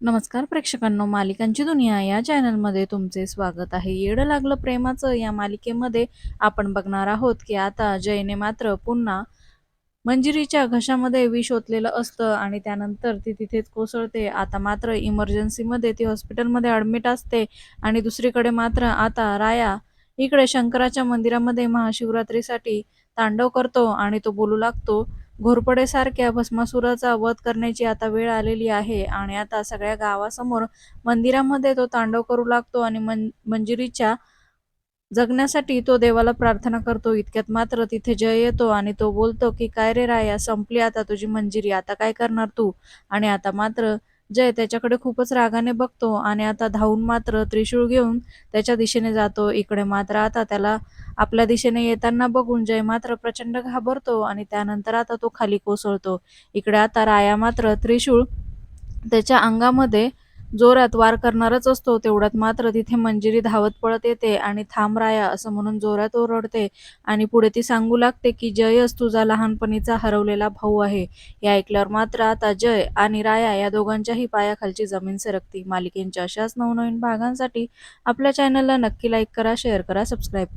नमस्कार प्रेक्षकांनो मालिकांची दुनिया या चॅनलमध्ये तुमचे स्वागत आहे. येडं लागलं प्रेमाचं या मालिकेमध्ये आपण बघणार आहोत की आता जयने मात्र पुन्हा मंजिरीच्या घशामध्ये विष ओतलेलं असतं आणि त्यानंतर ती तिथेच कोसळते. आता मात्र इमर्जन्सीमध्ये ती हॉस्पिटलमध्ये ॲडमिट असते आणि दुसरीकडे मात्र आता राया इकडे शंकराच्या मंदिरामध्ये महाशिवरात्रीसाठी तांडव करतो आणि तो बोलू लागतो घोरपडेसारख्या भस्मासुराचा वध करण्याची आता वेळ आलेली आहे आणि आता सगळ्या गावासमोर मंदिरामध्ये तो तांडव करू लागतो आणि मन मंजिरीच्या जगण्यासाठी तो देवाला प्रार्थना करतो. इतक्यात मात्र तिथे जय येतो आणि तो बोलतो की काय रे राया संपली आता तुझी मंजिरी आता काय करणार तू? आणि आता मात्र जय त्याच्याकडे खूपच रागाने बघतो आणि आता धावून मात्र त्रिशूळ घेऊन त्याच्या दिशेने जातो. इकडे मात्र आता त्याला आपल्या दिशेने येताना बघून जय मात्र प्रचंड घाबरतो आणि त्यानंतर आता तो खाली कोसळतो. इकडे आता राया मात्र त्रिशूळ त्याच्या अंगामध्ये जोरात वार करणारच असतो. तेवढ्यात मात्र तिथे मंजिरी धावत पळत येते आणि थांब राया असं म्हणून जोरात ओरडते आणि पुढे ती सांगू लागते की जयच तुझा लहानपणीचा हरवलेला भाऊ आहे. या ऐकल्यावर मात्र आता जय आणि राया या दोघांच्याही पायाखालची जमीन सरकती. मालिकेंच्या अशाच नवनवीन भागांसाठी आपल्या चॅनलला नक्की लाईक करा शेअर करा सबस्क्राईब